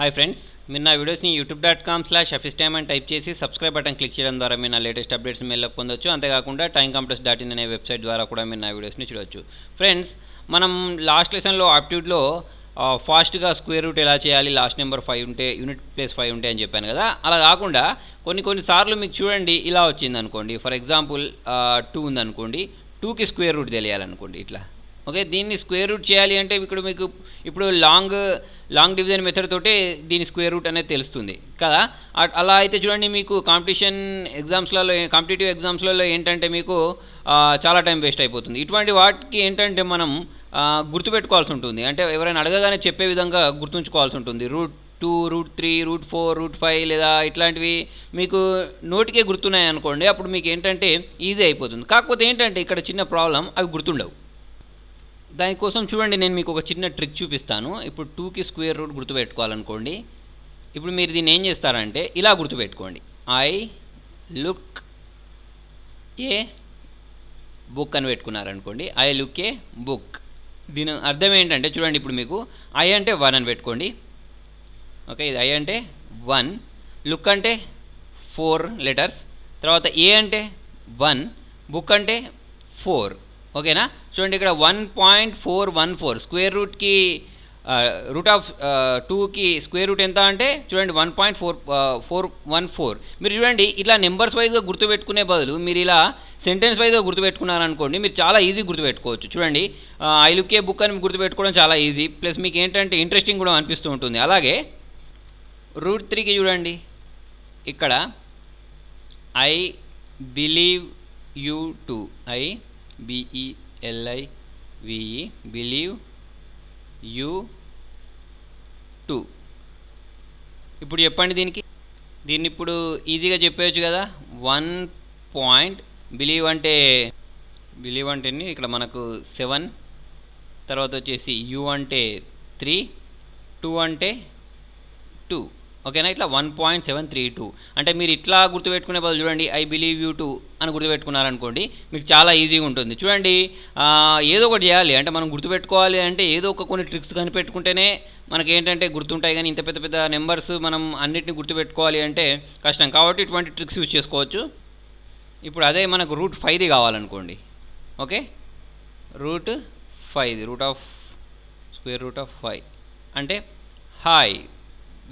Hi friends మీరు నా వీడియోస్ని YouTube dot com slash office time అని టైప్ చేసి సబ్స్క్రైబ్ బటన్ క్లిక్ చేయడం ద్వారా మీరు నా లేటెస్ట్ అప్డేట్స్ మెయిల్లోకి పొందొచ్చు. అంతేకాకుండా టైం కంప్యూటర్స్ డాట్ ఇన్ అనే వెబ్సైట్ ద్వారా కూడా మీరు నా వీడియోస్ని చూడొచ్చు. ఫ్రెండ్స్ మనం లాస్ట్ లెసన్లో ఆప్టిట్యూడ్లో ఫాస్ట్గా స్క్వేర్ రూట్ ఎలా చేయాలి లాస్ట్ నెంబర్ ఫైవ్ ఉంటే యూనిట్ ప్లేస్ ఫైవ్ ఉంటే అని చెప్పాను కదా. అలా కాకుండా కొన్ని కొన్ని సార్లు మీకు చూడండి ఇలా వచ్చింది అనుకోండి. ఫర్ ఎగ్జాంపుల్ టూ ఉందనుకోండి టూకి స్క్వేర్ రూట్ తెలియాలనుకోండి ఇట్లా. ఓకే దీన్ని స్క్వేర్ రూట్ చేయాలి అంటే ఇక్కడ మీకు ఇప్పుడు లాంగ్ లాంగ్ డివిజన్ మెథడ్ తోటే దీని స్క్వేర్ రూట్ అనేది తెలుస్తుంది. కదా? అలా అయితే చూడండి మీకు కాంపిటీషన్ ఎగ్జామ్స్లలో కాంపిటేటివ్ ఎగ్జామ్స్లలో ఏంటంటే మీకు చాలా టైం వేస్ట్ అయిపోతుంది. ఇటువంటి వాటికి ఏంటంటే మనం గుర్తుపెట్టుకోవాల్సి ఉంటుంది. అంటే ఎవరైనా అడగగానే చెప్పే విధంగా గుర్తుంచుకోవాల్సి ఉంటుంది. Root two root three root four root five లేదా ఇట్లాంటివి మీకు నోటికే గుర్తున్నాయి అనుకోండి అప్పుడు మీకు ఏంటంటే ఈజీ అయిపోతుంది. కాకపోతే ఏంటంటే ఇక్కడ చిన్న ప్రాబ్లం అవి గుర్తుండవు. దానికోసం చూడండి నేను మీకు ఒక చిన్న ట్రిక్ చూపిస్తాను. ఇప్పుడు టూకి స్క్వేర్ రూట్ గుర్తుపెట్టుకోవాలనుకోండి. ఇప్పుడు మీరు దీన్ని ఏం చేస్తారంటే ఇలా గుర్తుపెట్టుకోండి. ఐ లుక్ ఏ బుక్ అని పెట్టుకున్నారనుకోండి. ఐ లుక్ ఏ బుక్ దీని అర్థం ఏంటంటే చూడండి ఇప్పుడు మీకు ఐ అంటే వన్ అని పెట్టుకోండి. ఓకే ఇది ఐ అంటే వన్ లుక్ అంటే ఫోర్ లెటర్స్ తర్వాత ఏ అంటే వన్ బుక్ అంటే ఫోర్ ఓకేనా చూడండి ఇక్కడ one point four one four square రూట్కి root of టూకి స్క్వేర్ రూట్ ఎంత అంటే చూడండి one point four four one four మీరు చూడండి ఇట్లా నెంబర్స్ వైజ్గా గుర్తుపెట్టుకునే బదులు మీరు ఇలా సెంటెన్స్ వైజ్గా గుర్తుపెట్టుకున్నారనుకోండి మీరు చాలా ఈజీ గుర్తుపెట్టుకోవచ్చు. చూడండి ఐ లుకే బుక్ అని గుర్తుపెట్టుకోవడం చాలా ఈజీ ప్లస్ మీకు ఏంటంటే ఇంట్రెస్టింగ్ కూడా అనిపిస్తూ ఉంటుంది. అలాగే రూట్ త్రీకి చూడండి ఇక్కడ I believe you too I B E L I V E believe you too ఇప్పుడు చెప్పండి దీనికి. దీన్ని ఇప్పుడు ఈజీగా చెప్పేయచ్చు కదా. వన్ పాయింట్ బిలీవ్ అంటే బిలీవ్ అంటే ఇక్కడ మనకు సెవెన్ తర్వాత వచ్చేసి యూ అంటే త్రీ టూ అంటే టూ ఓకేనా? ఇట్లా one point seven three two అంటే మీరు ఇట్లా గుర్తుపెట్టుకునే బదులు చూడండి ఐ బిలీవ్ యూ టూ అని గుర్తుపెట్టుకున్నారనుకోండి మీకు చాలా ఈజీగా ఉంటుంది. చూడండి ఏదో ఒకటి చేయాలి. అంటే మనం గుర్తుపెట్టుకోవాలి అంటే ఏదో ఒక కొన్ని ట్రిక్స్ కనిపెట్టుకుంటేనే మనకి ఏంటంటే గుర్తుంటాయి. కానీ ఇంత పెద్ద పెద్ద నెంబర్స్ మనం అన్నిటిని గుర్తుపెట్టుకోవాలి అంటే కష్టం. కాబట్టి ఇటువంటి ట్రిక్స్ యూజ్ చేసుకోవచ్చు. ఇప్పుడు అదే మనకు రూట్ ఫైవ్ది కావాలనుకోండి. Okay? Root five root of square root of five అంటే hi.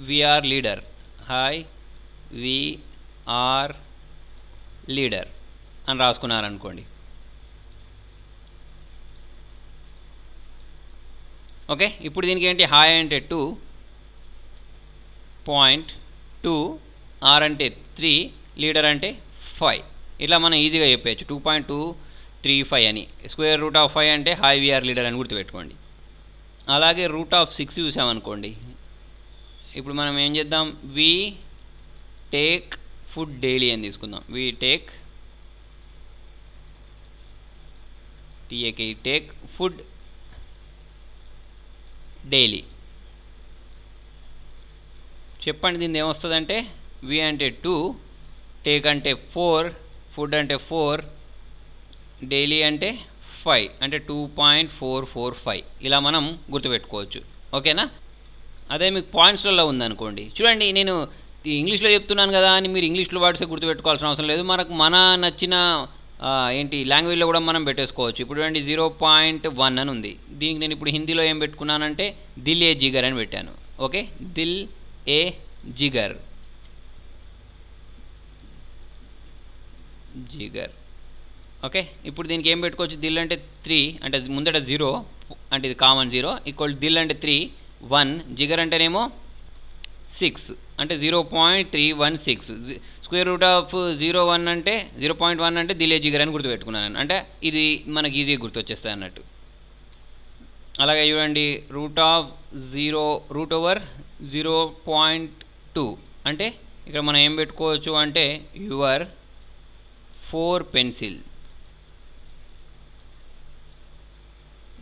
We are leader hi we are leader అని రాసుకున్నారనుకోండి. ఓకే ఇప్పుడు దీనికి ఏంటి? హాయ్ అంటే టూ పాయింట్ టూ ఆర్ అంటే త్రీ లీడర్ అంటే ఫైవ్ ఇట్లా మనం ఈజీగా చెప్పేయచ్చు. Two point two three five అని. స్క్వేర్ రూట్ ఆఫ్ ఫైవ్ అంటే హాయ్ విఆర్ లీడర్ అని గుర్తుపెట్టుకోండి. అలాగే రూట్ ఆఫ్ సిక్స్ చూసామనుకోండి. ఇప్పుడు మనం ఏం చేద్దాం? వి టేక్ ఫుడ్ డైలీ అని తీసుకుందాం. We take T A K E take food daily చెప్పండి దీన్ని ఏమొస్తుందంటే? వి అంటే టూ టేక్ అంటే ఫోర్ ఫుడ్ అంటే ఫోర్ డైలీ అంటే ఫైవ్ అంటే two point four four five ఇలా మనం గుర్తుపెట్టుకోవచ్చు. ఓకేనా అదే మీకు పాయింట్స్లలో ఉందనుకోండి. చూడండి నేను ఇంగ్లీష్లో చెప్తున్నాను కదా అని మీరు ఇంగ్లీష్లో వర్డ్స్ గుర్తుపెట్టుకోవాల్సిన అవసరం లేదు. మనకు మన నచ్చిన ఏంటి లాంగ్వేజ్లో కూడా మనం పెట్టేసుకోవచ్చు. ఇప్పుడు చూడండి జీరో పాయింట్ వన్ అని ఉంది. దీనికి నేను ఇప్పుడు హిందీలో ఏం పెట్టుకున్నానంటే దిల్ ఏ జిగర్ అని పెట్టాను. ఓకే? దిల్ ఏ జిగర్. జిగర్. ఓకే? ఇప్పుడు దీనికి ఏం పెట్టుకోవచ్చు? దిల్ అంటే త్రీ అంటే ముందట జీరో అంటే ఇది కామన్ జీరో ఈక్వల్ దిల్ అంటే త్రీ వన్ జిగర్ అంటేనేమో సిక్స్ అంటే zero point three one six. Square root of zero one అంటే జీరో పాయింట్ వన్ అంటే దిలే జిగర్ అని గుర్తుపెట్టుకున్నాను. అంటే ఇది మనకి ఈజీగా గుర్తొచ్చేస్తాయి అన్నట్టు. అలాగే చూడండి root of zero root over zero point two. అంటే ఇక్కడ మనం ఏం పెట్టుకోవచ్చు అంటే యువర్ ఫోర్ పెన్సిల్.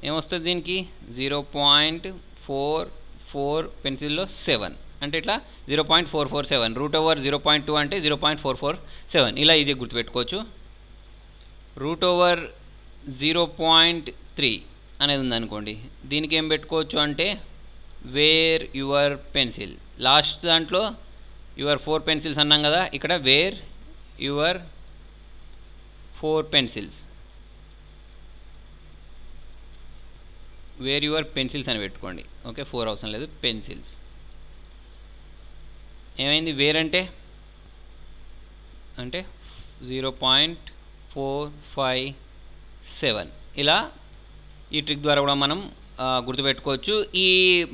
ఏమొస్తుంది దీనికి? జీరో పాయింట్ ఫోర్ ఫోర్ పెన్సిల్లో సెవెన్. అంటే ఇట్లా zero point four four seven. Root over zero point two అంటే zero point four four seven. ఇలా ఈజీ గుర్తుపెట్టుకోవచ్చు. Root over zero point three అనేది ఉందనుకోండి. దీనికి ఏం పెట్టుకోవచ్చు అంటే వేర్ యువర్ పెన్సిల్. లాస్ట్ దాంట్లో యువర్ ఫోర్ పెన్సిల్స్ అన్నాం కదా ఇక్కడ where your four pencils. Where your pencils అని పెట్టుకోండి. ఓకే ఫోర్ అవసరం లేదు పెన్సిల్స్. ఏమైంది? వేర్ అంటే? అంటే zero point four five seven. ఇలా ఈ ట్రిక్ ద్వారా కూడా మనం గుర్తుపెట్టుకోవచ్చు. ఈ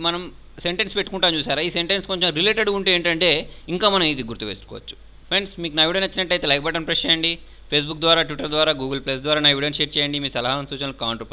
మనం సెంటెన్స్ పెట్టుకుంటాం చూసారా? ఈ సెంటెన్స్ కొంచెం రిలేటెడ్ ఉంటే ఏంటంటే ఇంకా మనం ఇది గుర్తుపెట్టుకోవచ్చు. ఫ్రెండ్స్ మీకు నా వీడియో నచ్చినట్టయితే లైక్ బటన్ ప్రెస్ చేయండి. ఫేస్బుక్ ద్వారా ట్విట్టర్ ద్వారా గూగుల్ ప్లస్ ద్వారా నా వీడియోని షేర్ చేయండి. మీ సలహాలను సూచనలు కామెంట్